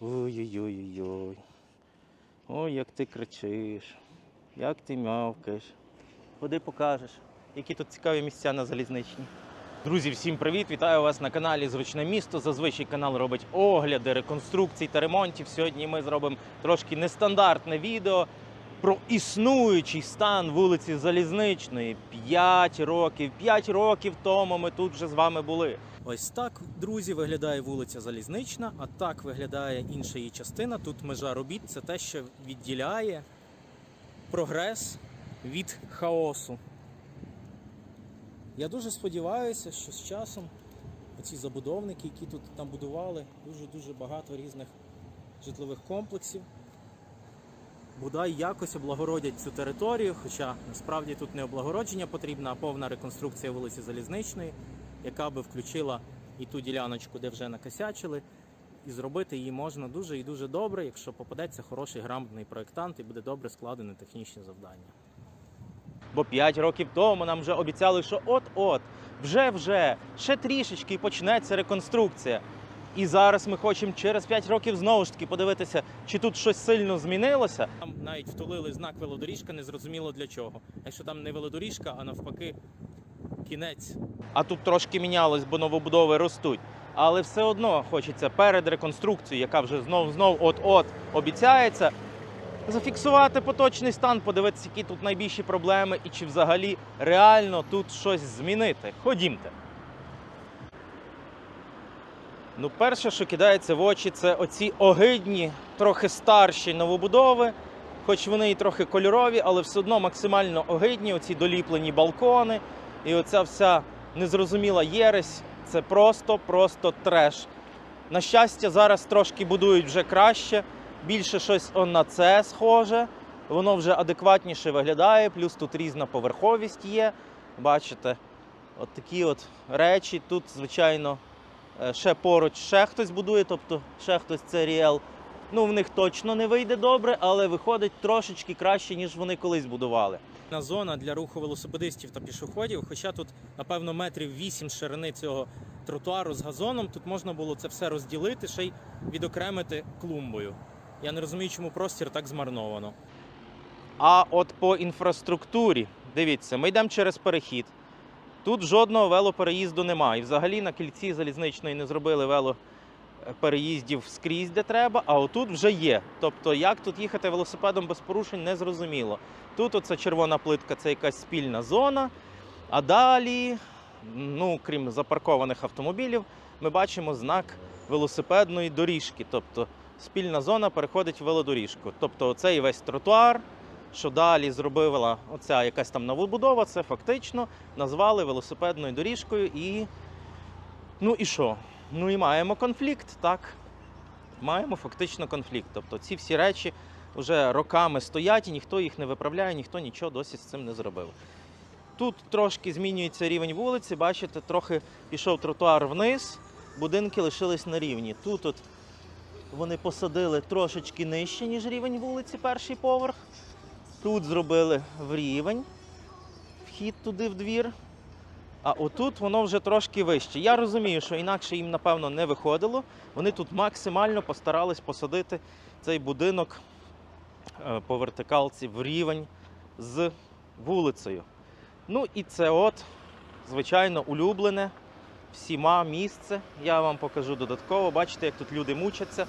Ой-ой-ой-ой. Ой, як ти кричиш, як ти мявкаєш. Ходи покажеш, які тут цікаві місця на залізничні. Друзі, всім привіт! Вітаю вас на каналі Зручне місто. Зазвичай канал робить огляди, реконструкцій та ремонтів. Сьогодні ми зробимо трошки нестандартне відео про існуючий стан вулиці Залізничної. П'ять років. П'ять років тому ми тут вже з вами були. Ось так, друзі, виглядає вулиця Залізнична, а так виглядає інша її частина. Тут межа робіт це те, що відділяє прогрес від хаосу. Я дуже сподіваюся, що з часом оці забудовники, які тут там будували, дуже-дуже багато різних житлових комплексів, бодай якось облагородять цю територію, хоча насправді тут не облагородження потрібно, а повна реконструкція вулиці Залізничної, яка би включила і ту діляночку, де вже накосячили, і зробити її можна дуже і дуже добре, якщо попадеться хороший грамотний проєктант і буде добре складене технічне завдання. Бо 5 років тому нам вже обіцяли, що от-от, вже-вже, ще трішечки і почнеться реконструкція. І зараз ми хочемо через 5 років знову ж таки подивитися, чи тут щось сильно змінилося. Там навіть втулили знак велодоріжка, незрозуміло для чого. Якщо там не велодоріжка, а навпаки, кінець. А тут трошки мінялось, бо новобудови ростуть. Але все одно хочеться перед реконструкцією, яка вже знов знов от-от обіцяється, зафіксувати поточний стан, подивитися, які тут найбільші проблеми і чи взагалі реально тут щось змінити. Ходімте. Ну, перше, що кидається в очі, це оці огидні, трохи старші новобудови. Хоч вони і трохи кольорові, але все одно максимально огидні, оці доліплені балкони. І оця вся незрозуміла єресь. Це просто, просто треш. На щастя, зараз трошки будують вже краще більше щось он на це схоже. Воно вже адекватніше виглядає, плюс тут різна поверховість є. Бачите, от такі от речі. Тут, звичайно, ще поруч ще хтось будує, тобто ще хтось це ріел. Ну, в них точно не вийде добре, але виходить трошечки краще, ніж вони колись будували. На зона для руху велосипедистів та пішоходів, хоча тут, напевно, метрів 8 ширини цього тротуару з газоном, тут можна було це все розділити, ще й відокремити клумбою. Я не розумію, чому простір так змарновано. А от по інфраструктурі, дивіться, ми йдемо через перехід. Тут жодного велопереїзду немає. І взагалі на кільці залізничної не зробили велопереїздів скрізь, де треба, а отут вже є. Тобто, як тут їхати велосипедом без порушень, не зрозуміло. Тут оця червона плитка це якась спільна зона. А далі, ну, крім запаркованих автомобілів, ми бачимо знак велосипедної доріжки. Тобто спільна зона переходить в велодоріжку. Тобто цей весь тротуар, що далі зробила оця якась там новобудова, це фактично назвали велосипедною доріжкою і. Ну і що? Ну і маємо конфлікт, так. Маємо фактично конфлікт. Тобто ці всі речі вже роками стоять і ніхто їх не виправляє, ніхто нічого досі з цим не зробив. Тут трошки змінюється рівень вулиці, бачите, трохи пішов тротуар вниз, будинки лишились на рівні. Тут от вони посадили трошечки нижче, ніж рівень вулиці, перший поверх. Тут зробили в рівень вхід туди в двір. А отут воно вже трошки вище. Я розумію, що інакше їм, напевно, не виходило. Вони тут максимально постарались посадити цей будинок е, по вертикалці в рівень з вулицею. Ну і це от, звичайно, улюблене всіма місце. Я вам покажу додатково. Бачите, як тут люди мучаться.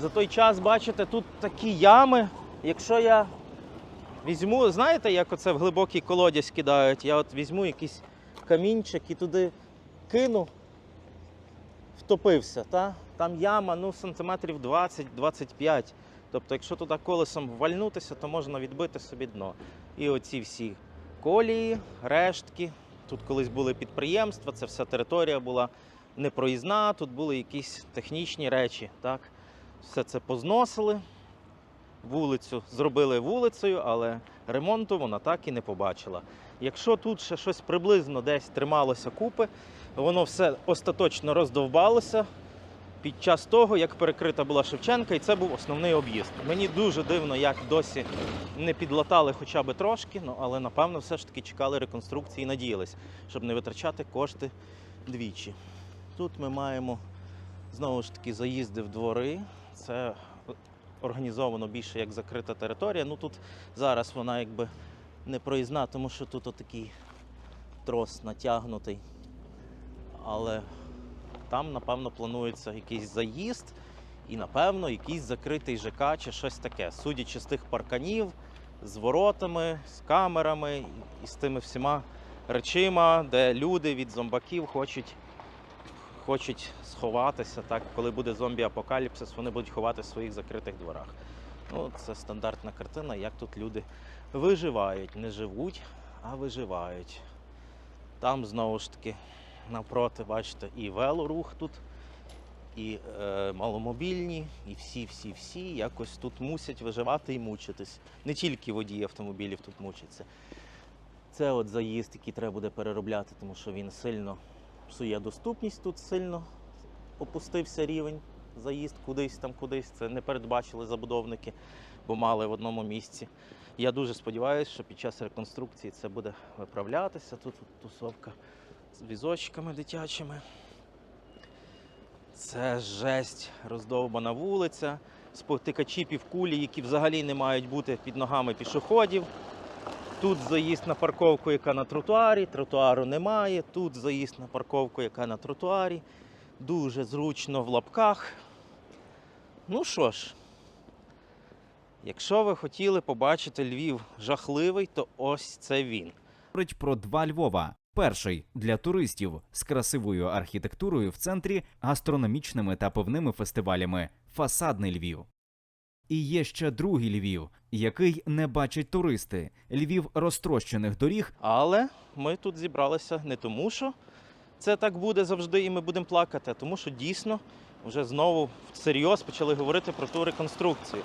За той час, бачите, тут такі ями. Якщо я візьму, знаєте, як оце в глибокий колодязь кидають, я от візьму якийсь камінчик і туди кину, втопився. Та? Там яма ну, сантиметрів 20-25. Тобто, якщо туди колесом ввальнутися, то можна відбити собі дно. І оці всі колії, рештки. Тут колись були підприємства, це вся територія була непроїзна, тут були якісь технічні речі. Так? Все це позносили, вулицю зробили вулицею, але ремонту вона так і не побачила. Якщо тут ще щось приблизно десь трималося купи, воно все остаточно роздовбалося під час того, як перекрита була Шевченка, і це був основний об'їзд. Мені дуже дивно, як досі не підлатали хоча б трошки, ну але напевно все ж таки чекали реконструкції і надіялись, щоб не витрачати кошти двічі. Тут ми маємо знову ж таки заїзди в двори. це організовано більше як закрита територія. Ну тут зараз вона якби не проїзна, тому що тут отакий трос натягнутий. Але там, напевно, планується якийсь заїзд і, напевно, якийсь закритий ЖК чи щось таке. Судячи з тих парканів, з воротами, з камерами і з тими всіма речима, де люди від зомбаків хочуть, хочуть сховатися. Так, коли буде зомбі-апокаліпсис, вони будуть ховатися в своїх закритих дворах. Ну, це стандартна картина, як тут люди виживають, не живуть, а виживають. Там знову ж таки навпроти, бачите, і велорух тут, і е, маломобільні, і всі-всі-всі якось тут мусять виживати і мучитись. Не тільки водії автомобілів тут мучаться. Це от заїзд, який треба буде переробляти, тому що він сильно псує доступність тут сильно опустився рівень. Заїзд кудись там, кудись. Це не передбачили забудовники, бо мали в одному місці. Я дуже сподіваюся, що під час реконструкції це буде виправлятися. Тут тусовка з візочками дитячими. Це жесть, роздовбана вулиця, спотикачі півкулі, які взагалі не мають бути під ногами пішоходів. Тут заїзд на парковку, яка на тротуарі, тротуару немає. Тут заїзд на парковку, яка на тротуарі. Дуже зручно в лапках. Ну що ж, якщо ви хотіли побачити Львів жахливий, то ось це він. говорить про два Львова. Перший для туристів з красивою архітектурою в центрі, гастрономічними та пивними фестивалями Фасадний Львів. І є ще другий Львів, який не бачать туристи Львів розтрощених доріг Але ми тут зібралися не тому, що це так буде завжди, і ми будемо плакати, а тому, що дійсно вже знову всерйоз почали говорити про ту реконструкцію.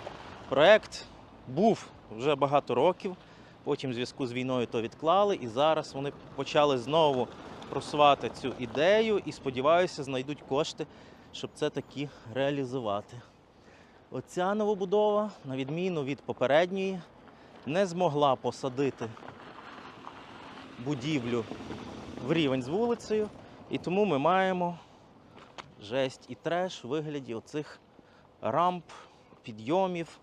Проект був вже багато років, потім в зв'язку з війною то відклали, і зараз вони почали знову просувати цю ідею і сподіваюся, знайдуть кошти, щоб це таки реалізувати. Оця новобудова, на відміну від попередньої, не змогла посадити будівлю в рівень з вулицею, і тому ми маємо жесть і треш у вигляді оцих рамп, підйомів.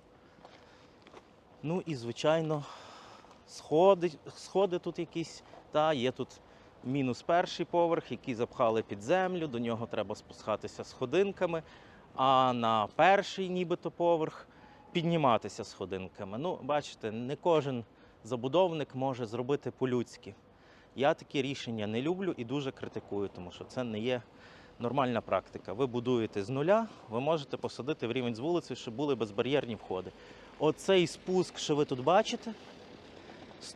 Ну і, звичайно, сходи, сходи тут якісь. Та є тут мінус перший поверх, який запхали під землю, до нього треба спускатися сходинками, а на перший нібито поверх підніматися сходинками. Ну, бачите, не кожен забудовник може зробити по-людськи. Я такі рішення не люблю і дуже критикую, тому що це не є нормальна практика. Ви будуєте з нуля, ви можете посадити в рівень з вулиці, щоб були безбар'єрні входи. Оцей спуск, що ви тут бачите,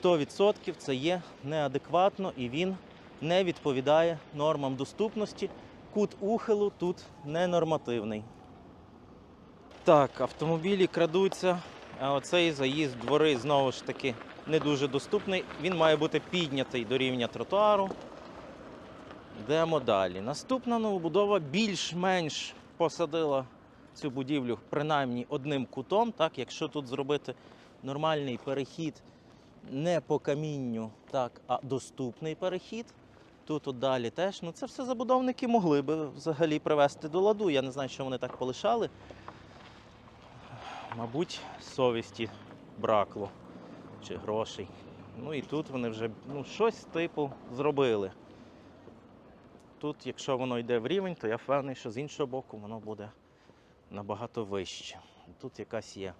100% це є неадекватно і він не відповідає нормам доступності. Кут ухилу тут ненормативний. Так, автомобілі крадуться, а оцей заїзд двори знову ж таки не дуже доступний. Він має бути піднятий до рівня тротуару. Йдемо далі. Наступна новобудова більш-менш посадила цю будівлю принаймні одним кутом. Так, якщо тут зробити нормальний перехід не по камінню, так, а доступний перехід. Тут далі теж. Ну це все забудовники могли би взагалі привести до ладу. Я не знаю, що вони так полишали. Мабуть, совісті бракло чи грошей. Ну і тут вони вже ну, щось типу зробили. Тут, якщо воно йде в рівень, то я впевнений, що з іншого боку воно буде набагато вище. Тут якась є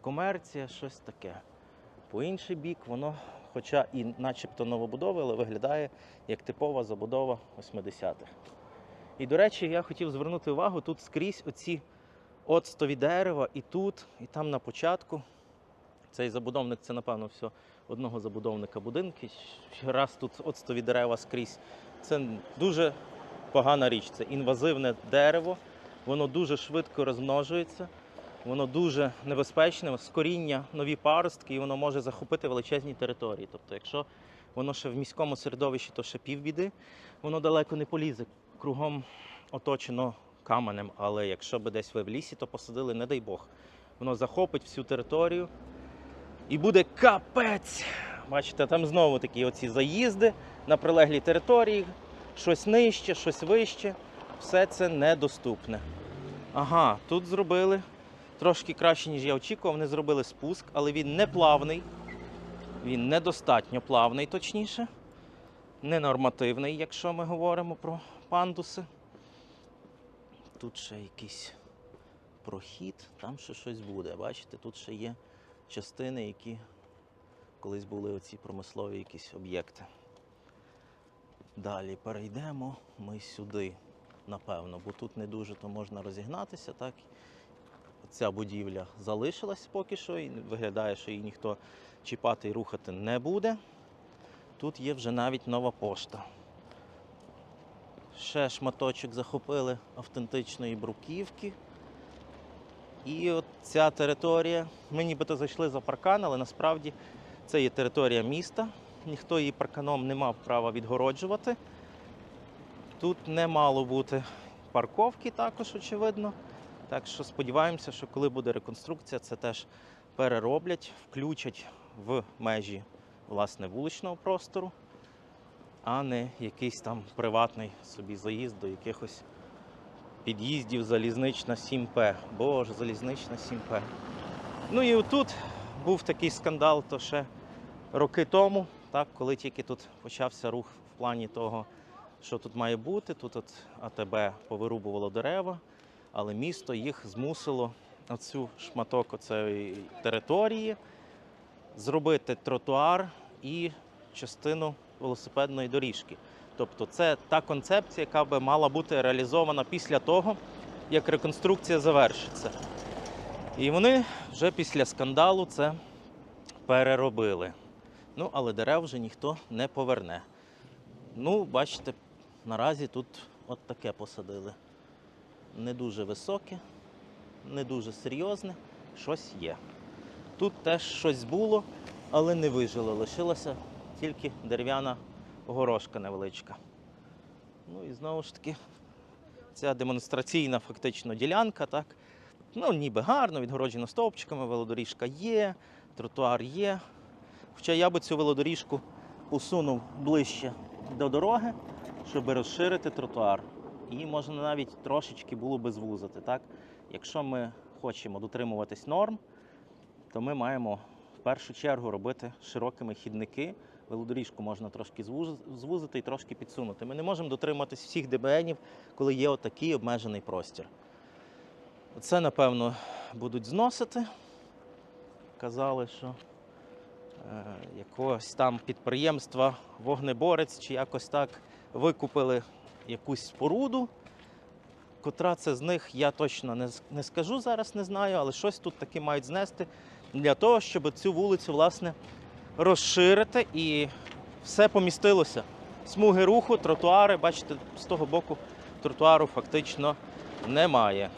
комерція, щось таке. По інший бік воно, хоча і начебто новобудова, але виглядає як типова забудова 80-х. І, до речі, я хотів звернути увагу, тут скрізь оці оцтові дерева, і тут, і там на початку. Цей забудовник це, напевно, все одного забудовника будинки. Раз тут оцтові дерева скрізь. Це дуже погана річ. Це інвазивне дерево, воно дуже швидко розмножується, воно дуже небезпечне, з коріння нові паростки, і воно може захопити величезні території. Тобто, якщо воно ще в міському середовищі, то ще півбіди, воно далеко не полізе. Кругом оточено каменем, але якщо би десь ви в лісі, то посадили, не дай Бог. Воно захопить всю територію і буде капець. Бачите, там знову такі оці заїзди на прилеглій території, щось нижче, щось вище. Все це недоступне. Ага, тут зробили трошки краще, ніж я очікував. Вони зробили спуск, але він не плавний. Він недостатньо плавний, точніше. Ненормативний, якщо ми говоримо про пандуси. Тут ще якийсь прохід, там ще щось буде. Бачите, тут ще є частини, які колись були оці промислові якісь об'єкти. Далі перейдемо ми сюди, напевно, бо тут не дуже то можна розігнатися, так? Ця будівля залишилась поки що, і виглядає, що її ніхто чіпати і рухати не буде. Тут є вже навіть нова пошта. Ще шматочок захопили автентичної бруківки. І от ця територія, ми нібито зайшли за паркан, але насправді це є територія міста. Ніхто її парканом не мав права відгороджувати. Тут не мало бути парковки також, очевидно. Так що сподіваємося, що коли буде реконструкція, це теж перероблять, включать в межі власне вуличного простору, а не якийсь там приватний собі заїзд до якихось під'їздів залізнична 7П. Боже, залізнична 7П. Ну і отут був такий скандал, то ще роки тому, так, коли тільки тут почався рух в плані того, що тут має бути. Тут от АТБ повирубувало дерева, але місто їх змусило оцю шматок оцеї території зробити тротуар і частину велосипедної доріжки. Тобто це та концепція, яка би мала бути реалізована після того, як реконструкція завершиться. І вони вже після скандалу це переробили. Ну, але дерев вже ніхто не поверне. Ну, бачите, наразі тут от таке посадили. Не дуже високе, не дуже серйозне, щось є. Тут теж щось було, але не вижило. Лишилася тільки дерев'яна горошка невеличка. Ну і знову ж таки, ця демонстраційна фактично ділянка, так. Ну, ніби гарно, відгороджено стовпчиками, велодоріжка є, тротуар є. Хоча я би цю велодоріжку усунув ближче до дороги, щоб розширити тротуар. І можна навіть трошечки було би звузити. Так? Якщо ми хочемо дотримуватись норм, то ми маємо в першу чергу робити широкими хідники. Велодоріжку можна трошки звузити і трошки підсунути. Ми не можемо дотриматись всіх ДБНів, коли є отакий обмежений простір. Це, напевно, будуть зносити. Казали, що е, якогось там підприємства вогнеборець чи якось так викупили якусь споруду. Котра це з них, я точно не, не скажу зараз, не знаю, але щось тут таки мають знести для того, щоб цю вулицю, власне, розширити і все помістилося. Смуги руху, тротуари, бачите, з того боку тротуару фактично немає.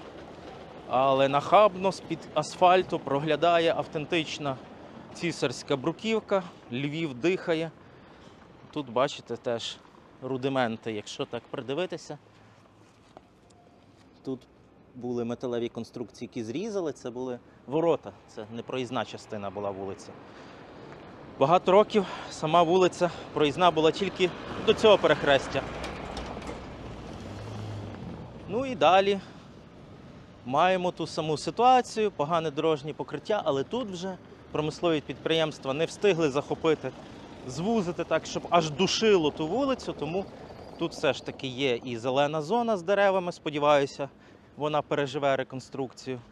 Але нахабно з-під асфальту проглядає автентична цісарська бруківка, Львів дихає. Тут бачите теж рудименти, якщо так придивитися. Тут були металеві конструкції, які зрізали, це були ворота, це не проїзна частина була вулиці. Багато років сама вулиця проїзна була тільки до цього перехрестя. Ну і далі маємо ту саму ситуацію, погане дорожнє покриття, але тут вже промислові підприємства не встигли захопити, звузити так, щоб аж душило ту вулицю. Тому тут все ж таки є і зелена зона з деревами, сподіваюся, вона переживе реконструкцію.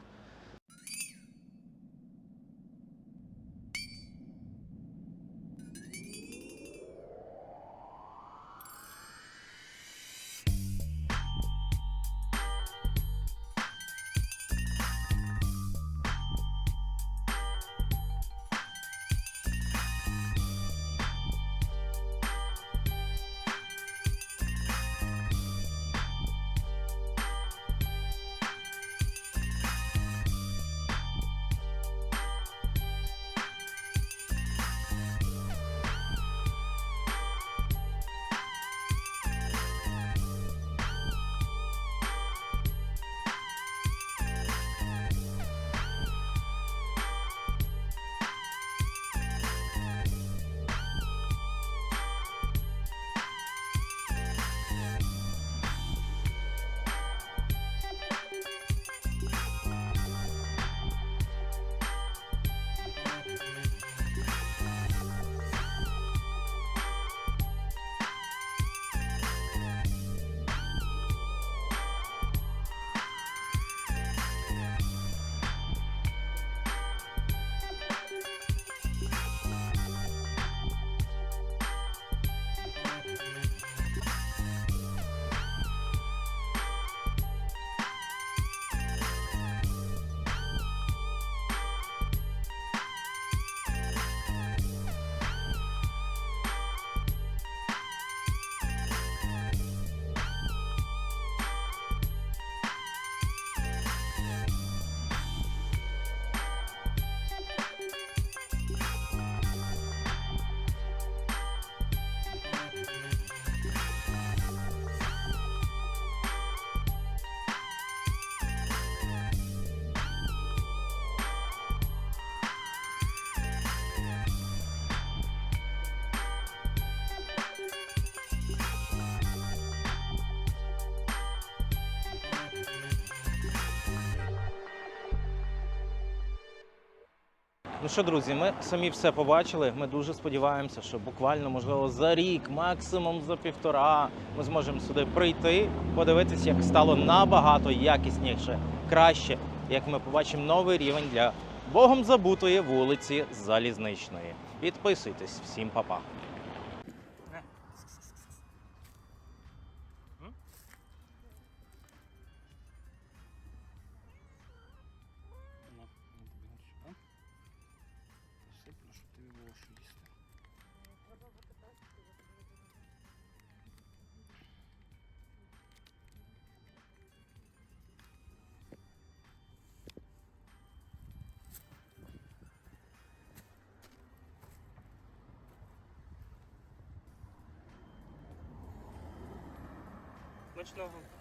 Ну що, друзі, ми самі все побачили. Ми дуже сподіваємося, що буквально, можливо, за рік, максимум за півтора, ми зможемо сюди прийти, подивитись, як стало набагато якісніше, краще, як ми побачимо новий рівень для богом забутої вулиці Залізничної. Підписуйтесь, всім па-па. Посиплю, щоб тобі було що їсти. Смачного.